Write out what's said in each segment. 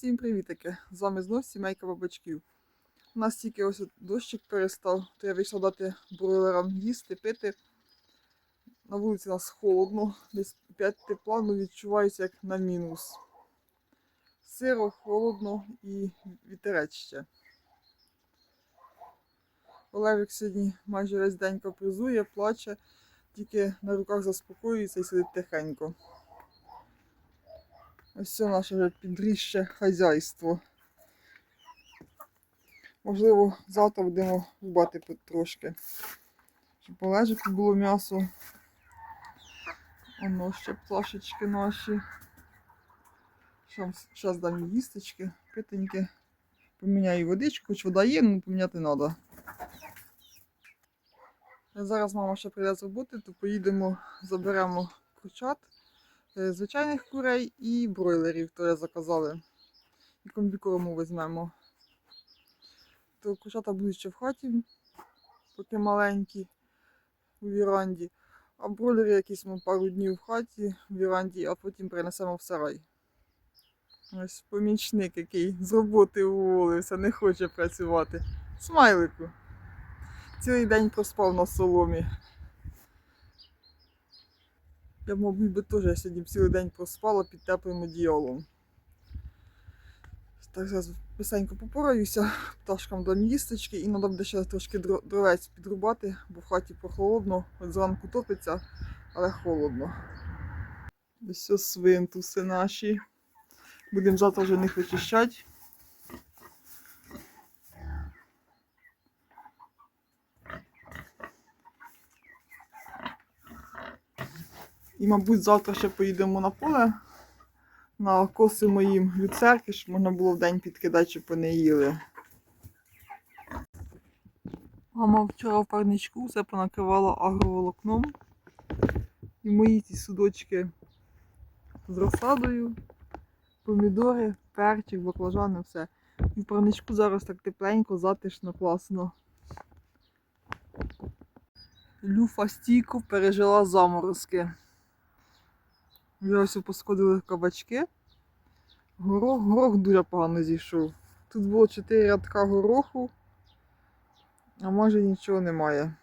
Всім привітики! З вами знов сімейка бабачків. У нас тільки ось дощик перестав, то я вийшла дати бройлерам їсти, пити. На вулиці у нас холодно, десь 5 тепла, але відчувається як на мінус. Сиро, холодно і вітерець ще. Олежик сьогодні майже весь день капризує, плаче, тільки на руках заспокоюється і сидить тихенько. Ось наше підріжче хазяйство. Можливо, завтра будемо рубати потрошки. Щоб полежику було м'ясо. Воно ще пташечки наші. Зараз дам їй їсточки, питеньки. Поміняю водичку, хоч вода є, але поміняти треба. Зараз мама ще прийде з роботи, то поїдемо, заберемо курчат звичайних курей і бройлерів, то я заказали. І комбікорму візьмемо. То курчата будуть ще в хаті, поки маленькі у віранді. А бройлери якісь ми пару днів в хаті, в віранді, а потім принесемо в сарай. Ось помічник, який з роботи уволився, не хоче працювати. Смайлику. Цілий день проспав на соломі. Я, мабуть, би теж сьогодні цілий день проспала під теплим одіялом. Так, зараз писенько попораюся, пташкам дам їсточки і треба буде ще трошки дровець підрубати, бо в хаті прохолодно, от зранку топиться, але холодно. Ось свинтуси наші. Будемо завтра вже них вичищати. І, мабуть, завтра ще поїдемо на поле на коси моїм люцерки, щоб можна було в день підкидати, щоб вони їли. Мама вчора в парничку все понакривала агроволокном. І мої ці судочки з розсадою, помідори, перчик, баклажани, все. І в парничку зараз так тепленько, затишно, класно. Люфа стійко пережила заморозки. Вже ось посходили кабачки. Горох, горох дуже погано зійшов. Тут було 4 рядка гороху, а може нічого немає.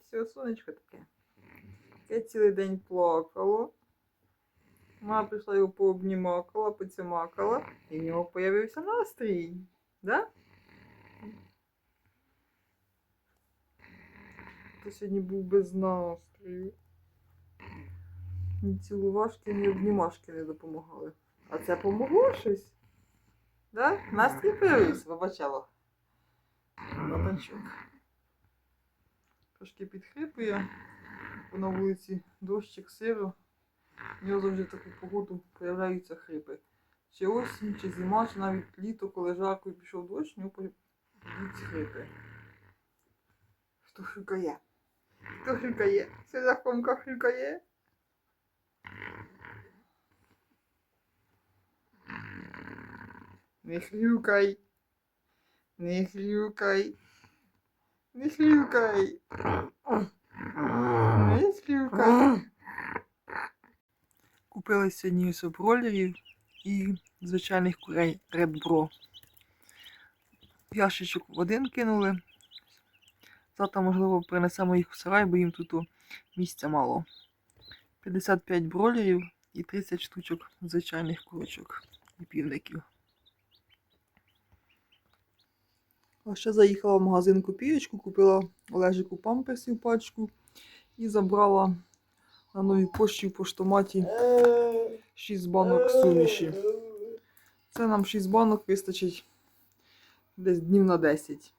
Все, сонечко таке. Я цілий день плакала. Мама прийшла його пообнімакала, поцямакала, і в нього з'явився настрій. Да? То сьогодні був без настрою. Ні цілувашки, ні обнімашки не допомагали. А це помогло щось? Да? Настрій появився, вибачала. Бабачок. Трошки підхрипує. Бо на вулиці дощик сиро. У нього завжди в таку погоду появляються хрипи. Чи осінь, чи зима, чи навіть літо, коли жарко і пішов дощ, у нього появляються хрипи. Хто хрюкає? Хто хрюкає? Це захомка хрюкає? Не хрюкай. Не хрюкай. Не хрюкай. Не хрюкай. Купили сьогодні ось і звичайних курей Red Bro. В один кинули. Завтра, можливо, принесемо їх в сарай, бо їм тут місця мало. 55 бройлерів і 30 штучок звичайних курочок і півників. А ще заїхала в магазин копієчку, купила Олежику памперсів пачку і забрала на новій пошті в поштоматі 6 банок суміші. Це нам 6 банок вистачить десь днів на 10.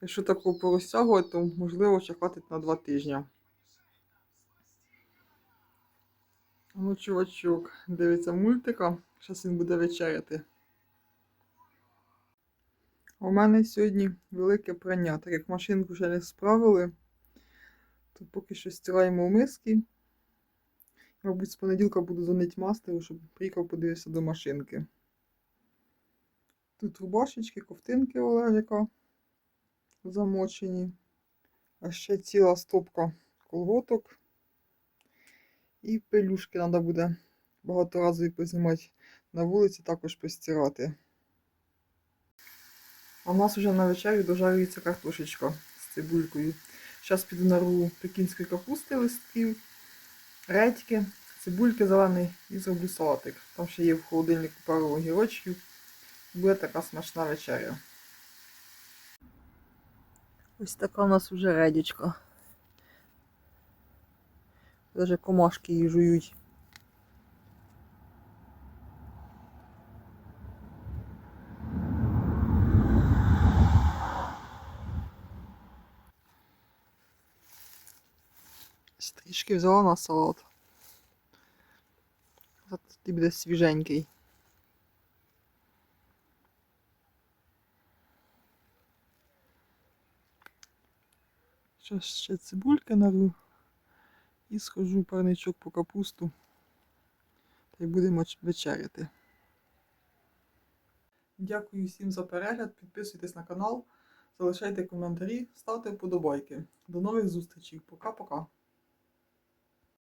Якщо такого порозтягувати, то можливо ще хватить на 2 тижні. Ну, чувачок, дивиться мультика. Зараз він буде вечеряти. У мене сьогодні велике прання, так як машинку ще не справили, то поки що стираємо в миски. Мабуть, з понеділка буду дзвонити мастеру, щоб приїхав подивитися до машинки. Тут рубашечки, ковтинки Олежика замочені. А ще ціла стопка колготок. І пелюшки треба буде багаторазові познімати на вулиці, також постирати. А в нас вже на вечерю дожарюється картошечка з цибулькою. Зараз піду нарву пекінської капусти листків, редьки, цибульки зелений і зроблю салатик. Там ще є в холодильнику пару огірочків. Буде така смачна вечеря. Ось така у нас вже редічка. Даже комашки її жують. Ось Трішки взяла на салат. Зато тоді буде свіженький. Зараз ще цибульки нарву і схожу парничок по капусту. Та й будемо вечеряти. Дякую всім за перегляд. Підписуйтесь на канал, залишайте коментарі, ставте вподобайки. До нових зустрічей. Пока-пока.